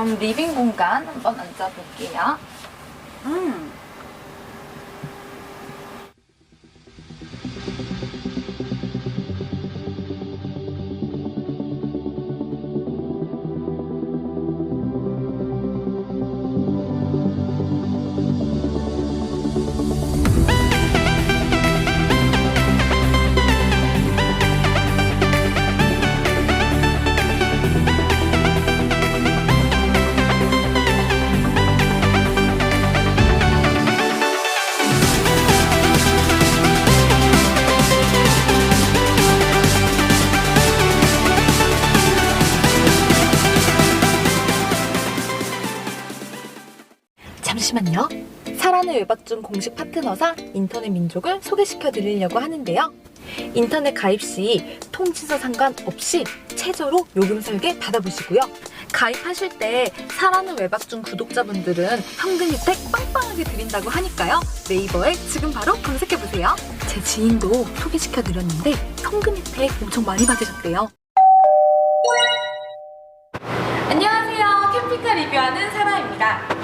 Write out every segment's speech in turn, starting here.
그럼 리빙 공간 한번 앉아볼게요. 음. 잠시만요. 사랑의 외박중 공식 파트너사 인터넷 민족을 소개시켜 드리려고 하는데요. 인터넷 가입 시 통지서 상관없이 최저로 요금 설계 받아보시고요. 가입하실 때 사랑의 외박중 구독자분들은 현금 혜택 빵빵하게 드린다고 하니까요. 네이버에 지금 바로 검색해보세요. 제 지인도 소개시켜 드렸는데 현금 혜택 엄청 많이 받으셨대요. 안녕하세요. 캠핑카 리뷰하는 사라입니다.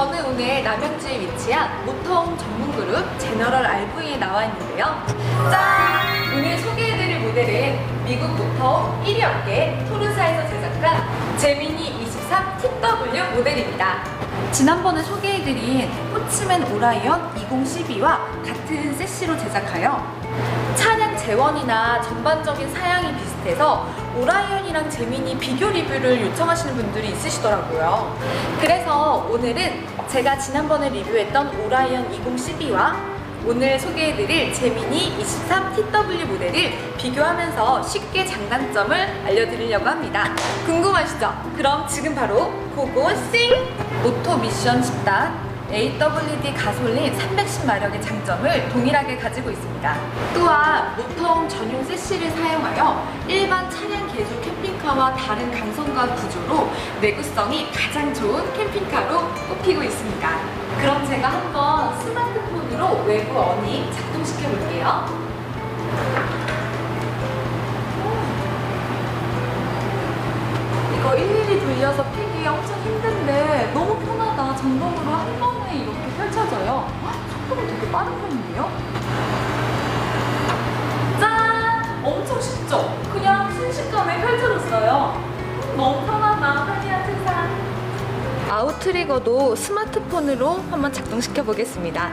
저는 오늘 남양주에 위치한 모터홈 전문 그룹 제너럴 RV에 나와 있는데요. 짠! 오늘 소개해드릴 모델은 미국 모터홈 1위 업계 토르사에서 제작한 제미니 23 TW 모델입니다. 지난번에 소개해드린 호치맨 오라이언 2012와 같은 세시로 제작하여 차량 재원이나 전반적인 사양이 비슷해서 오라이언이랑 제미니 비교 리뷰를 요청하시는 분들이 있으시더라고요. 그래서 오늘은 제가 지난번에 리뷰했던 오라이언 2012와 오늘 소개해드릴 제미니 23 TW 모델을 비교하면서 쉽게 장단점을 알려드리려고 합니다. 궁금하시죠? 그럼 지금 바로 고고 싱! 오토 미션 10단 AWD 가솔린 310마력의 장점을 동일하게 가지고 있습니다. 또한 모터홈 전용 세시를 사용하여 일반 차량 개조 캠핑카와 다른 강성과 구조로 내구성이 가장 좋은 캠핑카로 꼽히고 있습니다. 그럼 제가 한번 스마트폰으로 외부 어닝 작동시켜 볼게요. 이거 일일이 돌려서 피기 엄청 힘든데 너무 편하다. 전동으로 한 번에 이렇게 펼쳐져요. 헉, 속도가 되게 빠른 편인데요? 짠! 엄청 쉽죠? 그냥 순식간에 펼쳐졌어요. 음, 너무 편하다. 편리한 세상. 아웃트리거도 스마트폰으로 한번 작동시켜 보겠습니다.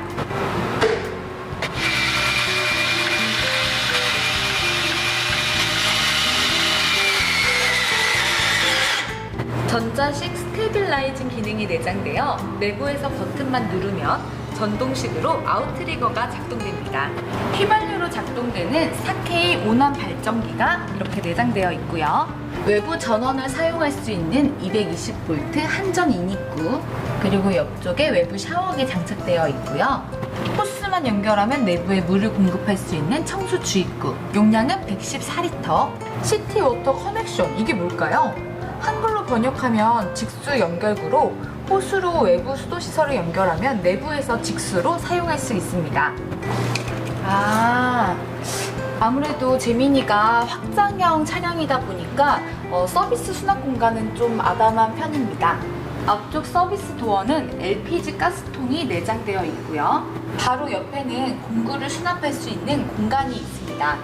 전자식 스테빌라이징 기능이 내장되어 내부에서 버튼만 누르면 전동식으로 아웃트리거가 작동됩니다. 휘발유로 작동되는 4K 온암 발전기가 이렇게 내장되어 있고요. 외부 전원을 사용할 수 있는 220V 한전 인입구 그리고 옆쪽에 외부 샤워기 장착되어 있고요. 호스만 연결하면 내부에 물을 공급할 수 있는 청수 주입구 용량은 114리터 시티 워터 커넥션 이게 뭘까요? 한글로 번역하면 직수 연결구로 호수로 외부 수도 시설을 연결하면 내부에서 직수로 사용할 수 있습니다. 아, 아무래도 제미니가 확장형 차량이다 보니까 어, 서비스 수납 공간은 좀 아담한 편입니다. 앞쪽 서비스 도어는 LPG 가스통이 내장되어 있고요. 바로 옆에는 공구를 수납할 수 있는 공간이 있습니다.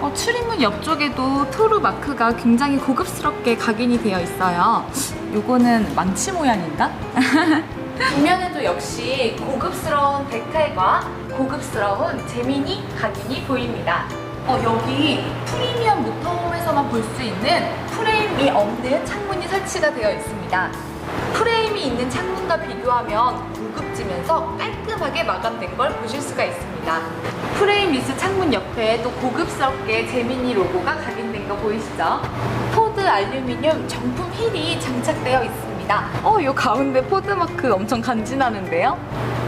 어, 출입문 옆쪽에도 토르 마크가 굉장히 고급스럽게 각인이 되어 있어요. 요거는 망치 모양인가? 뒷면에도 역시 고급스러운 데칼과 고급스러운 제미니 각인이 보입니다. 어, 여기 프리미엄 모터홈에서만 볼 수 있는 프레임이 없는 창문이 설치가 되어 있습니다. 프레임이 있는 창문과 비교하면 고급지면서 깔끔하게 마감된 걸 보실 수가 있습니다. 프레임 리스 창문 옆에 또 고급스럽게 제미니 로고가 각인된 거 보이시죠? 포드 알루미늄 정품 휠이 장착되어 있습니다. 어, 요 가운데 포드 마크 엄청 간지나는데요?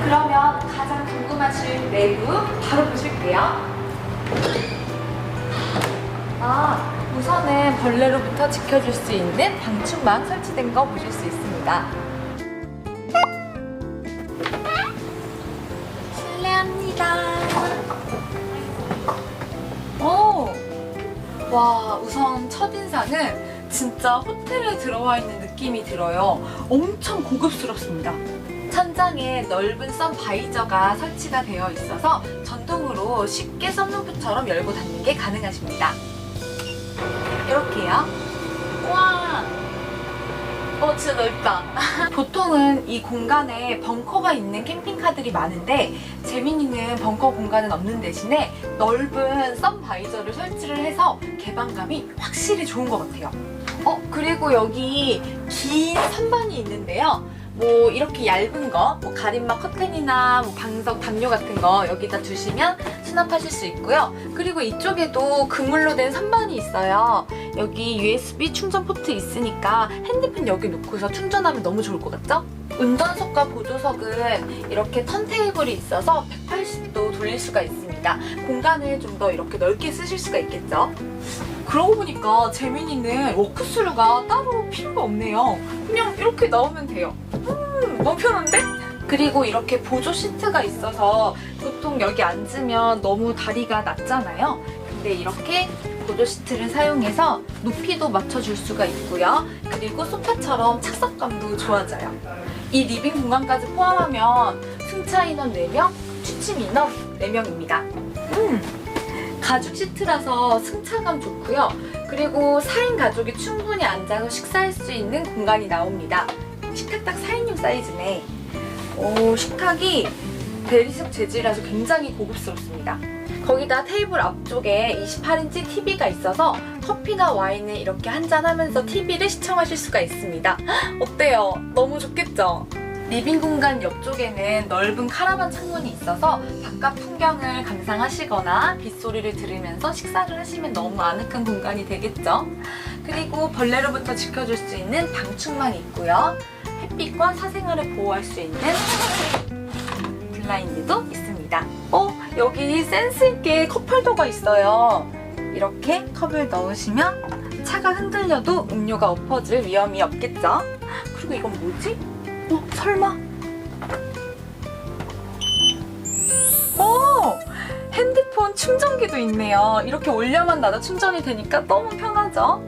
그러면 가장 궁금하신 내부 바로 보실게요. 아, 우선은 벌레로부터 지켜줄 수 있는 방충망 설치된 거 보실 수 있습니다. 실례합니다. 오! 와, 우선 첫인상은 진짜 호텔에 들어와 있는 느낌이 들어요. 엄청 고급스럽습니다. 천장에 넓은 썬 바이저가 설치가 되어 있어서 전동으로 쉽게 썬루프처럼 열고 닫는 게 가능하십니다. 이렇게요. 와, 어 진짜 넓다. 보통은 이 공간에 벙커가 있는 캠핑카들이 많은데 재민이는 벙커 공간은 없는 대신에 넓은 썬 바이저를 설치를 해서 개방감이 확실히 좋은 것 같아요. 어 그리고 여기 긴 선반이 있는데요. 뭐 이렇게 얇은 거, 뭐 가림막 커튼이나 뭐 방석 담요 같은 거 여기다 두시면 수납하실 수 있고요. 그리고 이쪽에도 그물로 된 선반이 있어요. 여기 USB 충전 포트 있으니까 핸드폰 여기 놓고서 충전하면 너무 좋을 것 같죠? 운전석과 보조석은 이렇게 턴테이블이 있어서 180도 돌릴 수가 있습니다. 공간을 좀 더 이렇게 넓게 쓰실 수가 있겠죠? 그러고 보니까 재민이는 워크스루가 따로 필요가 없네요. 그냥 이렇게 넣으면 돼요. 음, 너무 편한데? 그리고 이렇게 보조 시트가 있어서 보통 여기 앉으면 너무 다리가 낮잖아요. 근데 이렇게 보조 시트를 사용해서 높이도 맞춰줄 수가 있고요. 그리고 소파처럼 착석감도 좋아져요. 이 리빙 공간까지 포함하면 승차 인원 4명, 취침 인원 4명입니다. 음, 가죽 시트라서 승차감 좋고요. 그리고 4인 가족이 충분히 앉아서 식사할 수 있는 공간이 나옵니다. 식탁 딱 4인용 사이즈네. 오, 식탁이 대리석 재질이라서 굉장히 고급스럽습니다. 거기다 테이블 앞쪽에 28인치 TV가 있어서 커피나 와인을 이렇게 한잔하면서 TV를 시청하실 수가 있습니다. 헉, 어때요? 너무 좋겠죠? 리빙 공간 옆쪽에는 넓은 카라반 창문이 있어서 바깥 풍경을 감상하시거나 빗소리를 들으면서 식사를 하시면 너무 아늑한 공간이 되겠죠? 그리고 벌레로부터 지켜줄 수 있는 방충망이 있고요. 햇빛과 사생활을 보호할 수 있는 블라인드도 있습니다. 어, 여기 센스 있게 컵홀더가 있어요. 이렇게 컵을 넣으시면 차가 흔들려도 음료가 엎어질 위험이 없겠죠? 그리고 이건 뭐지? 어, 설마? 오! 핸드폰 충전기도 있네요. 이렇게 올려만 놔도 충전이 되니까 너무 편하죠?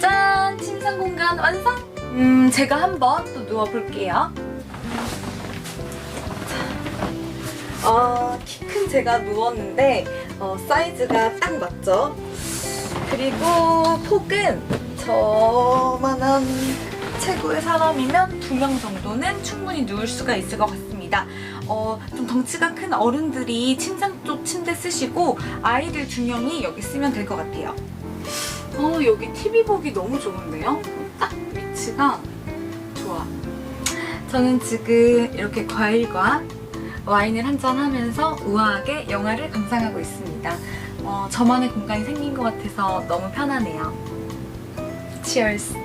짠! 침상 공간 완성! 음, 제가 한번 또 누워볼게요. 어, 키 큰 제가 누웠는데 어, 사이즈가 딱 맞죠? 그리고 폭은 저만한 최고의 사람이면 두 명 정도는 충분히 누울 수가 있을 것 같습니다. 어, 좀 덩치가 큰 어른들이 침상 쪽 침대 쓰시고 아이들 두 명이 여기 쓰면 될 것 같아요. 어, 여기 TV 보기 너무 좋은데요? 딱 위치가 좋아. 저는 지금 이렇게 과일과 와인을 한잔 하면서 우아하게 영화를 감상하고 있습니다. 어, 저만의 공간이 생긴 것 같아서 너무 편하네요. Cheers!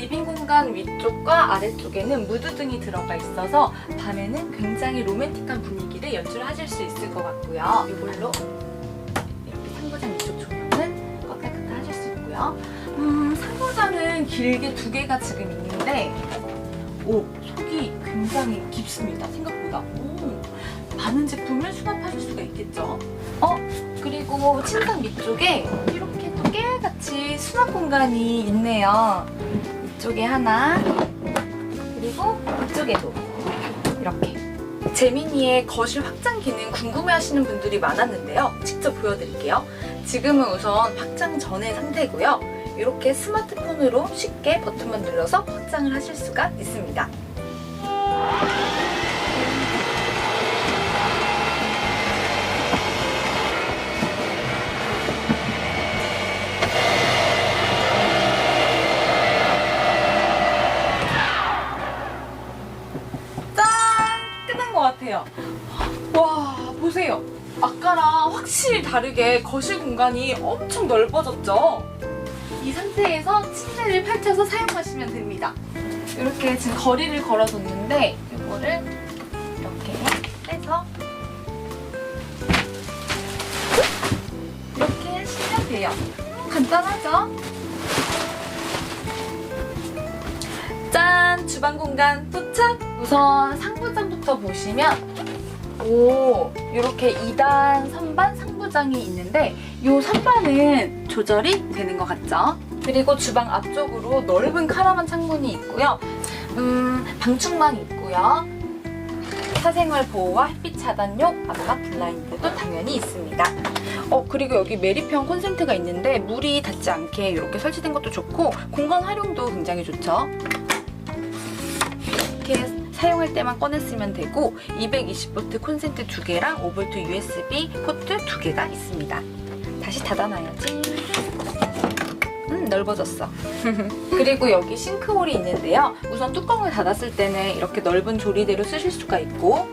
리빙 공간 위쪽과 아래쪽에는 무드 등이 들어가 있어서 밤에는 굉장히 로맨틱한 분위기를 연출하실 수 있을 것 같고요. 이걸로 이렇게 상부장 위쪽 조명은 껐다 켰다 하실 수 있고요. 음, 상부장은 길게 두 개가 지금 있는데 오, 속이 굉장히 깊습니다. 생각보다. 오, 많은 제품을 수납하실 수가 있겠죠. 어, 그리고 침상 밑쪽에 이렇게 또 깨알같이 수납 공간이 있네요. 이쪽에 하나, 그리고 이쪽에도 이렇게. 재미니의 거실 확장 기능 궁금해 하시는 분들이 많았는데요. 직접 보여드릴게요. 지금은 우선 확장 전의 상태고요. 이렇게 스마트폰으로 쉽게 버튼만 눌러서 확장을 하실 수가 있습니다. 같아요. 와, 보세요. 아까랑 확실히 다르게 거실 공간이 엄청 넓어졌죠? 이 상태에서 침대를 펼쳐서 사용하시면 됩니다. 이렇게 지금 거리를 걸어뒀는데 이거를 이렇게 빼서 이렇게 하시면 돼요. 간단하죠? 짠! 주방 공간 도착! 우선 상부장부터 보시면 오, 이렇게 2단 선반 상부장 상부장이 있는데 이 선반은 조절이 되는 것 같죠? 그리고 주방 앞쪽으로 넓은 카라반 창문이 있고요. 음, 방충망 있고요. 사생활 보호와 햇빛 차단용 암막 블라인드도 당연히 있습니다. 어 그리고 여기 메리평 콘센트가 있는데 물이 닿지 않게 이렇게 설치된 것도 좋고 공간 활용도 굉장히 좋죠. 이렇게 사용할 때만 꺼냈으면 되고 220V 콘센트 두 개랑 5V USB 포트 두 개가 있습니다. 다시 닫아놔야지. 음 넓어졌어. 그리고 여기 싱크홀이 있는데요. 우선 뚜껑을 닫았을 때는 이렇게 넓은 조리대로 쓰실 수가 있고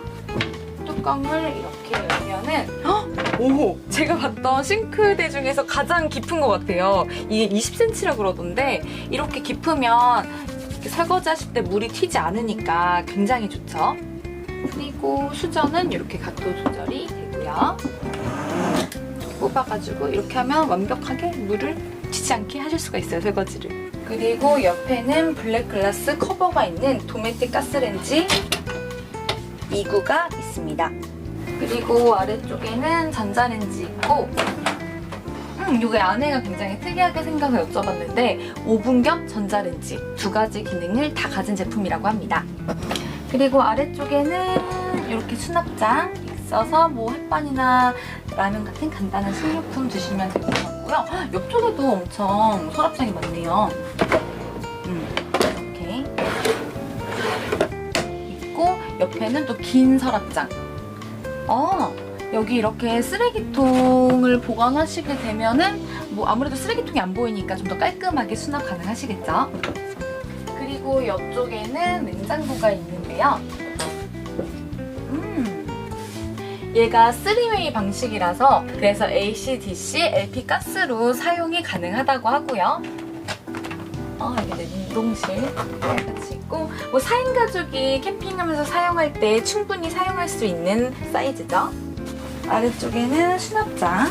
뚜껑을 이렇게 열면은 헉! 오! 제가 봤던 싱크대 중에서 가장 깊은 것 같아요. 이게 20cm라 그러던데 이렇게 깊으면 설거지 하실 때 물이 튀지 않으니까 굉장히 좋죠. 그리고 수저는 이렇게 각도 조절이 되고요. 뽑아가지고 이렇게 하면 완벽하게 물을 튀지 않게 하실 수가 있어요, 설거지를. 그리고 옆에는 블랙글라스 커버가 있는 도메틱 가스렌지 2구가 있습니다. 그리고 아래쪽에는 전자레인지 있고 음, 이게 안에가 굉장히 특이하게 생겨서 여쭤봤는데 오븐 겸 전자레인지 두 가지 기능을 다 가진 제품이라고 합니다. 그리고 아래쪽에는 이렇게 수납장 있어서 뭐 햇반이나 라면 같은 간단한 식료품 드시면 될 것 같고요. 헉, 옆쪽에도 엄청 서랍장이 많네요. 음, 이렇게 있고 옆에는 또 긴 서랍장. 어, 여기 이렇게 쓰레기통을 보관하시게 되면은 뭐 아무래도 쓰레기통이 안 보이니까 좀 더 깔끔하게 수납 가능하시겠죠? 그리고 옆쪽에는 냉장고가 있는데요. 음, 얘가 3웨이 방식이라서 그래서 AC, DC, LP 가스로 사용이 가능하다고 하고요. 어, 여기 냉동실 같이 있고 뭐 4인 가족이 캠핑하면서 사용할 때 충분히 사용할 수 있는 사이즈죠. 아래쪽에는 수납장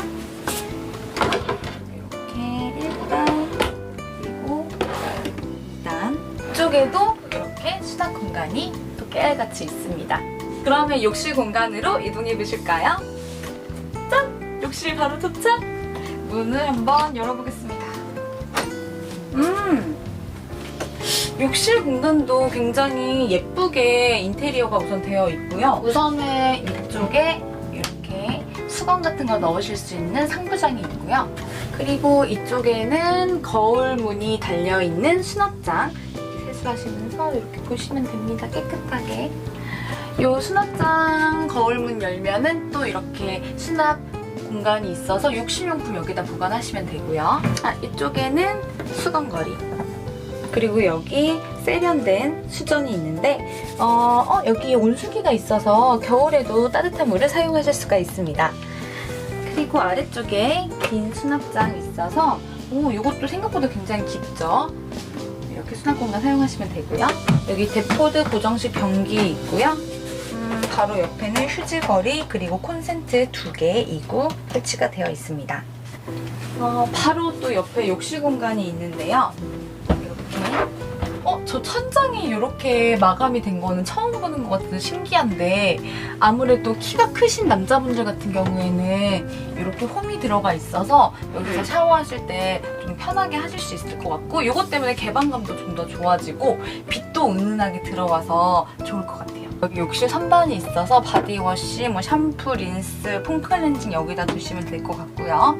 이렇게 1단 그리고 2단 쪽에도 이렇게 수납 공간이 또 깨알같이 있습니다. 그러면 욕실 공간으로 이동해 보실까요? 짠! 욕실 바로 도착! 문을 한번 열어보겠습니다. 음! 욕실 공간도 굉장히 예쁘게 인테리어가 우선 되어 있고요. 우선은 이쪽에 수건 같은 거 넣으실 수 있는 상부장이 있고요. 그리고 이쪽에는 거울 문이 달려 있는 수납장 세수하시면서 이렇게 보시면 됩니다. 깨끗하게. 이 수납장 거울 문 열면은 또 이렇게 수납 공간이 있어서 욕실용품 여기다 보관하시면 되고요. 아, 이쪽에는 수건거리. 그리고 여기 세련된 수전이 있는데 어, 어, 여기 온수기가 있어서 겨울에도 따뜻한 물을 사용하실 수가 있습니다. 그리고 아래쪽에 긴 수납장 있어서 오, 이것도 생각보다 굉장히 깊죠? 이렇게 수납 공간 사용하시면 되고요. 여기 데포드 고정식 변기 있고요. 음, 바로 옆에는 휴지거리 그리고 콘센트 두 개, 2구 설치가 되어 있습니다. 어, 바로 또 옆에 욕실 공간이 있는데요. 이렇게. 어, 저 천장이 이렇게 마감이 된 거는 처음 보는 것 같아서 신기한데 아무래도 키가 크신 남자분들 같은 경우에는 이렇게 홈이 들어가 있어서 여기서 샤워하실 때 좀 편하게 하실 수 있을 것 같고 이것 때문에 개방감도 좀 더 좋아지고 빛도 은은하게 들어와서 좋을 것 같아요. 여기 욕실 선반이 있어서 바디워시, 뭐 샴푸, 린스, 폼클렌징 여기다 두시면 될 것 같고요.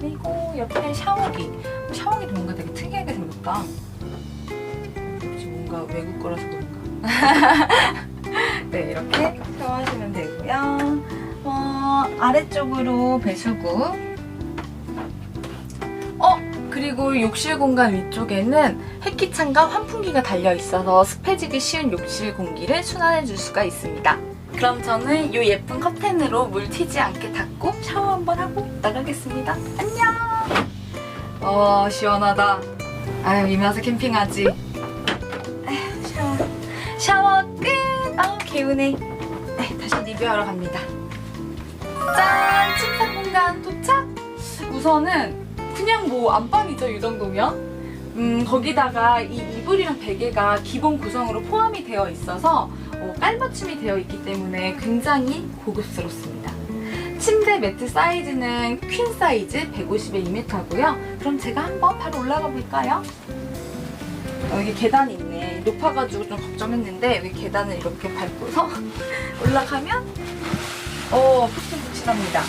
그리고 옆에 샤워기. 샤워기도 뭔가 되게 특이하게 생겼다. 뭔가 외국 거라서 그런가. 네, 이렇게 샤워하시면 되고요. 어, 아래쪽으로 배수구. 어, 그리고 욕실 공간 위쪽에는 햇기창과 환풍기가 달려 있어서 습해지기 쉬운 욕실 공기를 순환해 줄 수가 있습니다. 그럼 저는 이 예쁜 커튼으로 물 튀지 않게 닫고 샤워 한번 하고 나가겠습니다. 안녕! 어, 시원하다. 아유, 이면서 캠핑하지. 개운해. 네, 다시 리뷰하러 갑니다. 짠! 침상 공간 도착! 우선은 그냥 뭐 안방이죠, 이 정도면. 음, 거기다가 이 이불이랑 베개가 기본 구성으로 포함이 되어 있어서 어, 깔맞춤이 되어 있기 때문에 굉장히 고급스럽습니다. 침대 매트 사이즈는 퀸 사이즈 150에 2m고요. 그럼 제가 한번 바로 올라가 볼까요? 어, 여기 계단이 있네. 높아가지고 좀 걱정했는데 여기 계단을 이렇게 밟고서 올라가면 오 푹신푹신합니다.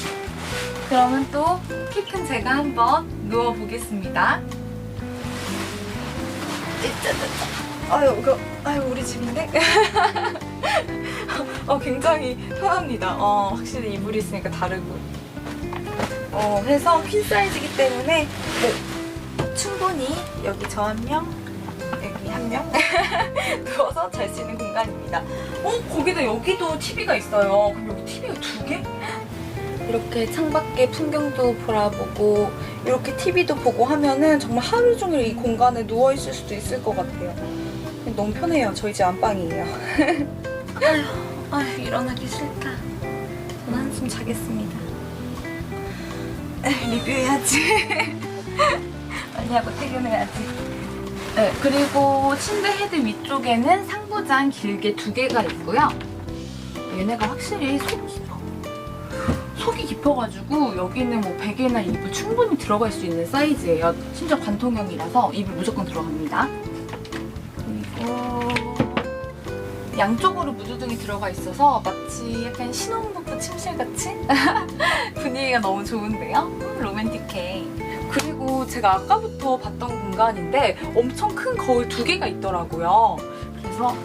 그러면 또 키 큰 제가 한번 누워 보겠습니다. 짜자자. 아유 이거 아유 우리 집인데. 어 굉장히 편합니다. 어 확실히 이불이 있으니까 다르고. 어 해서 퀸 사이즈이기 때문에 네, 충분히 여기 저한 명, 여기 한 명 누워서 잘 수 있는 공간입니다. 어 거기다 여기도 TV가 있어요. 그럼 여기 TV가 두 개? 이렇게 창밖에 풍경도 보라보고 이렇게 TV도 보고 하면은 정말 하루 종일 이 공간에 누워 있을 수도 있을 것 같아요. 너무 편해요. 저희 집 안방이에요. 아휴, 아휴 일어나기 싫다. 전 한숨 자겠습니다. 에휴, 리뷰해야지. 빨리 하고 퇴근해야지. 네, 그리고 침대 헤드 위쪽에는 상부장 길게 두 개가 있고요. 얘네가 확실히 속이 깊어. 속이 깊어가지고 여기는 뭐 베개나 이불 충분히 들어갈 수 있는 사이즈예요. 심지어 관통형이라서 이불 무조건 들어갑니다. 그리고 양쪽으로 무드등이 들어가 있어서 마치 약간 신혼부부 침실같이 분위기가 너무 좋은데요? 음, 로맨틱해. 그리고 제가 아까부터 봤던 공간인데 엄청 큰 거울 두 개가 있더라고요. 그래서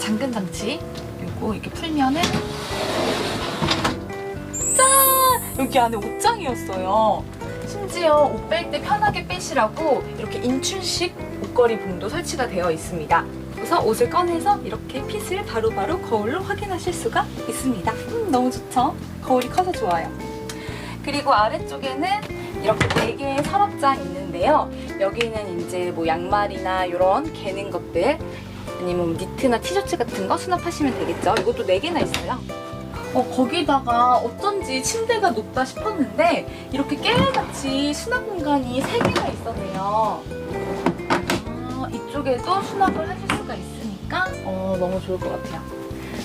잠금 장치 이거 이렇게 풀면은 짠! 여기 안에 옷장이었어요. 심지어 옷 뺄 때 편하게 빼시라고 이렇게 인출식 옷걸이 봉도 설치가 되어 있습니다. 그래서 옷을 꺼내서 이렇게 핏을 바로바로 거울로 확인하실 수가 있습니다. 음, 너무 좋죠? 거울이 커서 좋아요. 그리고 아래쪽에는 이렇게 네 개의 서랍장 있는데요. 여기는 이제 뭐 양말이나 이런 개는 것들 아니면 뭐 니트나 티셔츠 같은 거 수납하시면 되겠죠. 이것도 네 개나 있어요. 어, 거기다가 어쩐지 침대가 높다 싶었는데 이렇게 깨알같이 수납 공간이 세 개가 있었네요. 아, 이쪽에도 수납을 하실 수가 있으니까 어, 너무 좋을 것 같아요.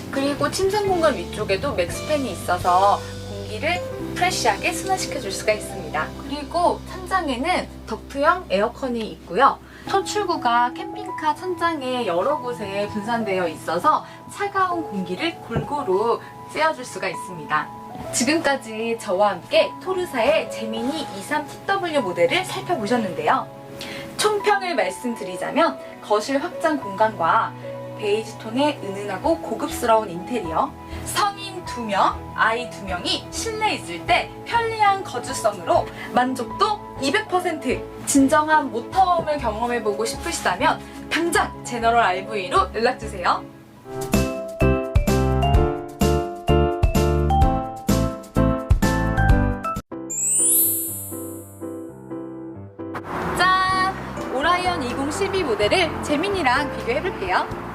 그리고 침상 공간 위쪽에도 맥스팬이 있어서 공기를 프레시하게 순환시켜 줄 수가 있습니다. 그리고 천장에는 덕트형 에어컨이 있고요. 토출구가 캠핑카 천장에 여러 곳에 분산되어 있어서 차가운 공기를 골고루 쐬어줄 수가 있습니다. 지금까지 저와 함께 토르사의 제미니 23TW 모델을 살펴보셨는데요. 총평을 말씀드리자면 거실 확장 공간과 베이지 톤의 은은하고 고급스러운 인테리어, 성인 2명, 아이 2명이 실내에 있을 때 편리한 거주성으로 만족도 200%! 진정한 모터홈을 경험해보고 싶으시다면 당장 제너럴 RV로 연락주세요. 짠! 오라이언 2012 모델을 재민이랑 비교해볼게요.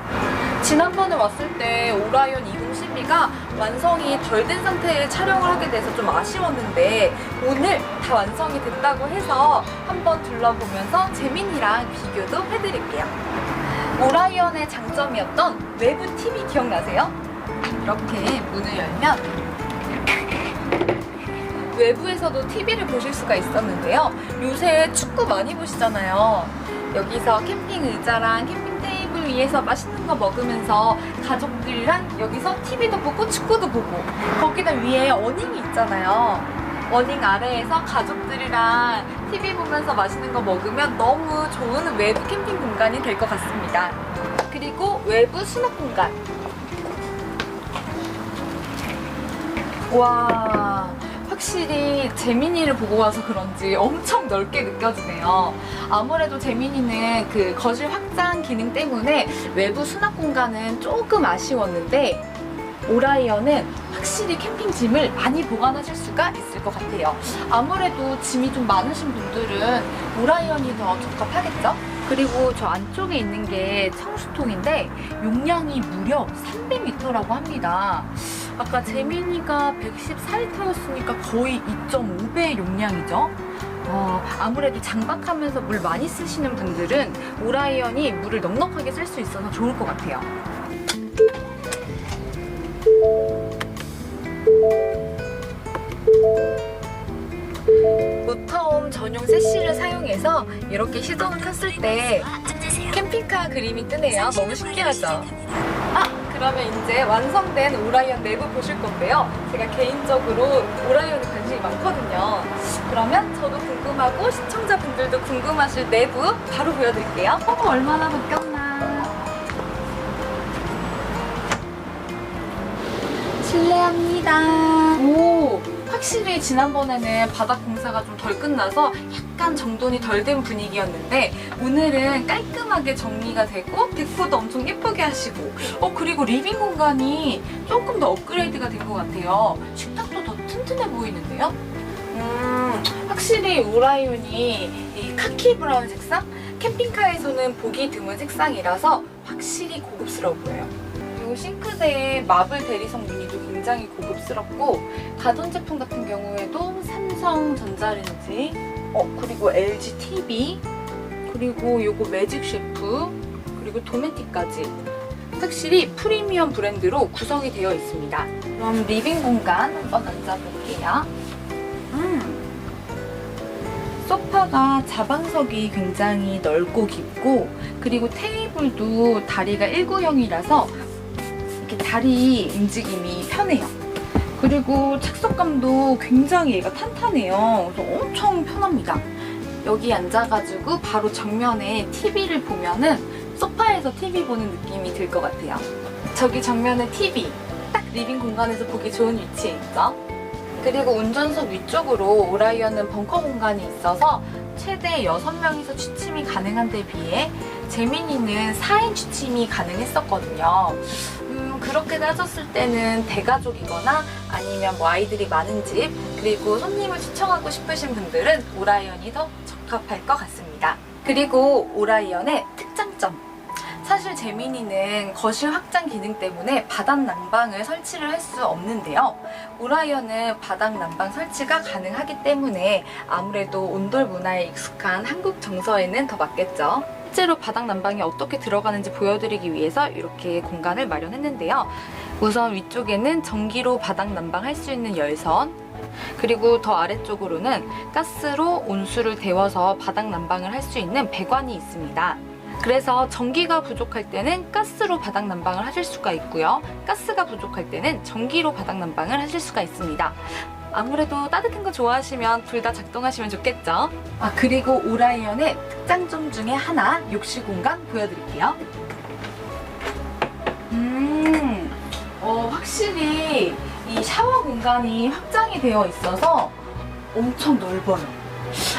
지난번에 왔을 때 오라이언 2012가 완성이 덜 된 상태에 촬영을 하게 돼서 좀 아쉬웠는데 오늘 다 완성이 됐다고 해서 한번 둘러보면서 재민이랑 비교도 해드릴게요. 오라이언의 장점이었던 외부 TV 기억나세요? 이렇게 문을 열면 외부에서도 TV를 보실 수가 있었는데요. 요새 축구 많이 보시잖아요. 여기서 캠핑 의자랑 캠핑 위에서 맛있는 거 먹으면서 가족들이랑 여기서 TV도 보고 축구도 보고 거기다 위에 어닝이 있잖아요. 어닝 아래에서 가족들이랑 TV 보면서 맛있는 거 먹으면 너무 좋은 외부 캠핑 공간이 될 것 같습니다. 그리고 외부 수납 공간. 와, 확실히 재민이를 보고 와서 그런지 엄청 넓게 느껴지네요. 아무래도 재민이는 그 거실 확장 기능 때문에 외부 수납 공간은 조금 아쉬웠는데 오라이언은 확실히 캠핑 짐을 많이 보관하실 수가 있을 것 같아요. 아무래도 짐이 좀 많으신 분들은 오라이언이 더 적합하겠죠? 그리고 저 안쪽에 있는 게 청수통인데 용량이 무려 300리터라고 합니다. 아까 재민이가 114리터였으니까 거의 2.5배 용량이죠. 어, 아무래도 장박하면서 물 많이 쓰시는 분들은 오라이언이 물을 넉넉하게 쓸 수 있어서 좋을 것 같아요. 모터홈 전용 세시를 사용해서 이렇게 시동을 켰을 때 캠핑카 그림이 뜨네요. 너무 신기하죠? 아! 그러면 이제 완성된 오라이언 내부 보실 건데요. 제가 개인적으로 오라이언에 관심이 많거든요. 그러면 저도 궁금하고 시청자분들도 궁금하실 내부 바로 보여드릴게요. 어, 얼마나 바뀌었나. 실례합니다. 오, 확실히 지난번에는 바닥 공사가 좀 덜 끝나서 약간 정돈이 덜 된 분위기였는데 오늘은 깔끔하게 정리가 되고 데코도 엄청 예쁘게 하시고 어 그리고 리빙 공간이 조금 더 업그레이드가 된 것 같아요. 식탁도 더 튼튼해 보이는데요. 음, 확실히 오라이온이 이 카키 브라운 색상? 캠핑카에서는 보기 드문 색상이라서 확실히 고급스러워 보여요. 그리고 싱크대의 마블 대리석 무늬도 굉장히 고급스럽고 가전제품 같은 경우에도 삼성 전자레인지 어 그리고 LG TV 그리고 요거 매직 셰프 그리고 도메틱까지 확실히 프리미엄 브랜드로 구성이 되어 있습니다. 그럼 리빙 공간 한번 앉아볼게요. 음. 소파가 자방석이 굉장히 넓고 깊고 그리고 테이블도 다리가 일구형이라서 이렇게 다리 움직임이 편해요. 그리고 착석감도 굉장히 얘가 탄탄해요. 그래서 엄청 편합니다. 여기 앉아가지고 바로 정면에 TV를 보면은 소파에서 TV 보는 느낌이 들 것 같아요. 저기 정면에 TV. 딱 리빙 공간에서 보기 좋은 위치에 있죠. 그리고 운전석 위쪽으로 오라이언은 벙커 공간이 있어서 최대 6명이서 취침이 가능한 데 비해 재민이는 4인 취침이 가능했었거든요. 음, 그렇게 따졌을 때는 대가족이거나 아니면 뭐 아이들이 많은 집, 그리고 손님을 초청하고 싶으신 분들은 오라이언이 더 적합할 것 같습니다. 그리고 오라이언의 특장점. 사실 재민이는 거실 확장 기능 때문에 바닥 난방을 설치를 할 수 없는데요. 오라이언은 바닥 난방 설치가 가능하기 때문에 아무래도 온돌 문화에 익숙한 한국 정서에는 더 맞겠죠. 실제로 바닥 난방이 어떻게 들어가는지 보여드리기 위해서 이렇게 공간을 마련했는데요. 우선 위쪽에는 전기로 바닥 난방할 수 있는 열선, 그리고 더 아래쪽으로는 가스로 온수를 데워서 바닥 난방을 할 수 있는 배관이 있습니다. 그래서 전기가 부족할 때는 가스로 바닥 난방을 하실 수가 있고요. 가스가 부족할 때는 전기로 바닥 난방을 하실 수가 있습니다. 아무래도 따뜻한 거 좋아하시면 둘 다 작동하시면 좋겠죠. 아 그리고 오라이언의 특장점 중에 하나 욕실 공간 보여드릴게요. 음, 어, 확실히 이 샤워 공간이 확장이 되어 있어서 엄청 넓어요.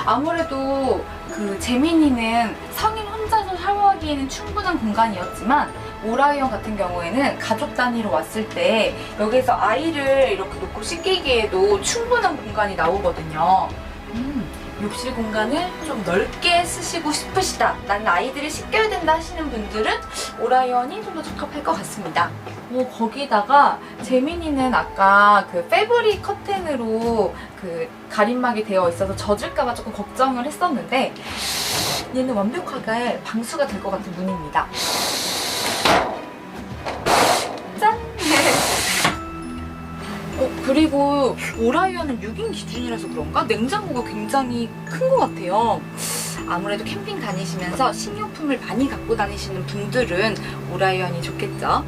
아무래도 그 재민이는 성인 혼자서 샤워하기에는 충분한 공간이었지만 오라이언 같은 경우에는 가족 단위로 왔을 때 여기서 아이를 이렇게 놓고 씻기기에도 충분한 공간이 나오거든요. 음, 욕실 공간을 좀 넓게 쓰시고 싶으시다. 나는 아이들을 씻겨야 된다 하시는 분들은 오라이언이 좀 더 적합할 것 같습니다. 뭐 거기다가 재민이는 아까 그 패브릭 커튼으로 그 가림막이 되어 있어서 젖을까봐 조금 걱정을 했었는데 얘는 완벽하게 방수가 될 것 같은 무늬입니다. 그리고 오라이언은 6인 기준이라서 그런가 냉장고가 굉장히 큰 것 같아요. 아무래도 캠핑 다니시면서 식료품을 많이 갖고 다니시는 분들은 오라이언이 좋겠죠.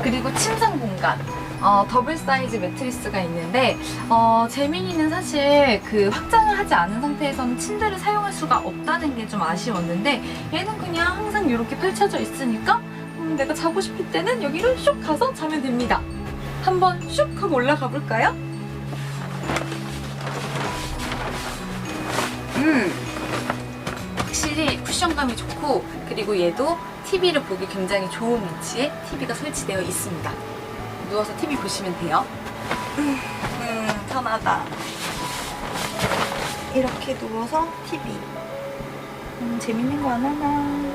그리고 침상 공간. 어, 더블 사이즈 매트리스가 있는데 어, 재민이는 사실 그 확장을 하지 않은 상태에서는 침대를 사용할 수가 없다는 게 좀 아쉬웠는데 얘는 그냥 항상 이렇게 펼쳐져 있으니까 음, 내가 자고 싶을 때는 여기를 슉 가서 자면 됩니다. 한번 슉 하고 올라가 볼까요? 음, 확실히 쿠션감이 좋고 그리고 얘도 TV를 보기 굉장히 좋은 위치에 TV가 설치되어 있습니다. 누워서 TV 보시면 돼요. 음, 음, 편하다. 이렇게 누워서 TV. 음, 재밌는 거 안 하나.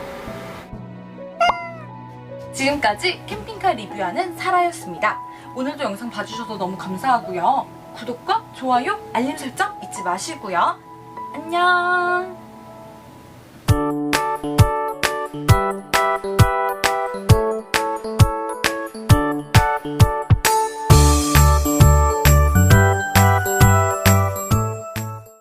지금까지 캠핑카 리뷰하는 사라였습니다. 오늘도 영상 봐주셔서 너무 감사하고요. 구독과 좋아요, 알림 설정 잊지 마시고요. 안녕!